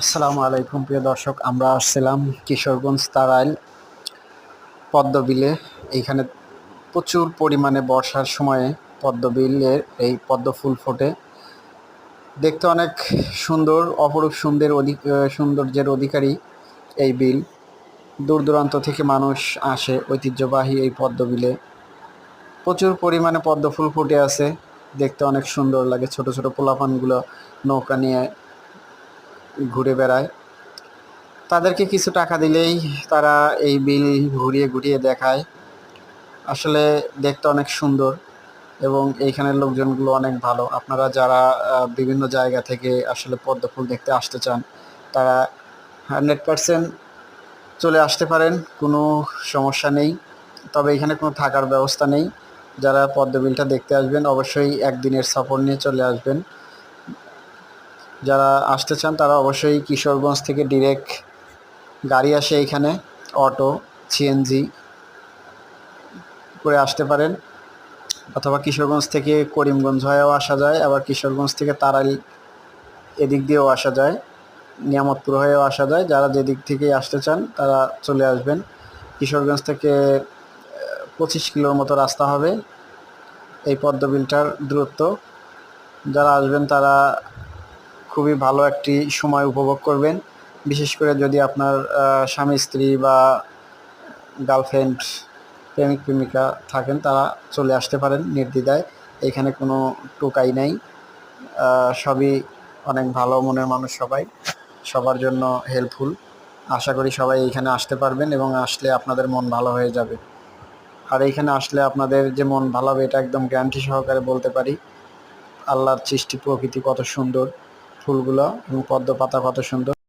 আসসালামু আলাইকুম, প্রিয় দর্শক, আমরা আসছিলাম কিশোরগঞ্জ তারাইল পদ্মবিলে। এইখানে প্রচুর পরিমাণে বর্ষার সময়ে পদ্মবিলের এই পদ্ম ফুল ফোটে। দেখতে অনেক সুন্দর, অপরূপ সুন্দর অধিক সৌন্দর্যের অধিকারী এই বিল। দূর দূরান্ত থেকে মানুষ আসে ঐতিহ্যবাহী এই পদ্মবিলে। প্রচুর পরিমাণে পদ্ম ফুল ফুটে আছে। দেখতে অনেক সুন্দর লাগে, ছোট ছোট পোলাপানগুলো নৌকা নিয়ে ঘুরে বেড়ায়। তাদেরকে কিছু টাকা দিলেই তারা এই বিল ঘুরিয়ে ঘুরিয়ে দেখায়। আসলে দেখতে অনেক সুন্দর এবং এইখানের লোকজনগুলো অনেক ভালো। আপনারা যারা বিভিন্ন জায়গা থেকে আসলে পদ্ম ফুল দেখতে আসতে চান, তারা হান্ড্রেড পারসেন্ট চলে আসতে পারেন, কোনো সমস্যা নেই। তবে এখানে কোনো থাকার ব্যবস্থা নেই। যারা পদ্ম বিলটা দেখতে আসবেন, অবশ্যই একদিনের সফর নিয়ে চলে আসবেন। যারা আসতে চান, তারা অবশ্যই কিশোরগঞ্জ থেকে ডিরেক্ট গাড়ি আসে এখানে অটো সিএনজি করে আসতে পারেন। অথবা কিশোরগঞ্জ থেকে করিমগঞ্জ হয়েও আসা যায়, আবার কিশোরগঞ্জ থেকে তারাইল এদিক দিয়েও আসা যায়, নিয়ামতপুর হয়েও আসা যায়। যারা যেদিক থেকে আসতে চান, তারা চলে আসবেন। কিশোরগঞ্জ থেকে পঁচিশ কিলোর মতো রাস্তা হবে। এই পদ্মবিলটার দূরত্ব। যারা আসবেন, তারা খুবই ভালো একটি সময় উপভোগ করবেন। বিশেষ করে যদি আপনার স্বামী, স্ত্রী বা গার্লফ্রেন্ড প্রেমিক, প্রেমিকা থাকেন, তারা চলে আসতে পারেন নির্দ্বিধায়। এখানে কোনো টোকাই নাই। সবই অনেক ভালো মনের মানুষ সবাই। সবার জন্য হেল্পফুল আশা করি সবাই এইখানে আসতে পারবেন এবং আসলে আপনাদের মন ভালো হয়ে যাবে। আর এইখানে আসলে আপনাদের যে মন ভালো হবে, এটা একদম গ্যারান্টি সহকারে বলতে পারি। আল্লাহর সৃষ্টি প্রকৃতি কত সুন্দর। ফুলগুলো এবং পদ্ম পাতা কত সুন্দর।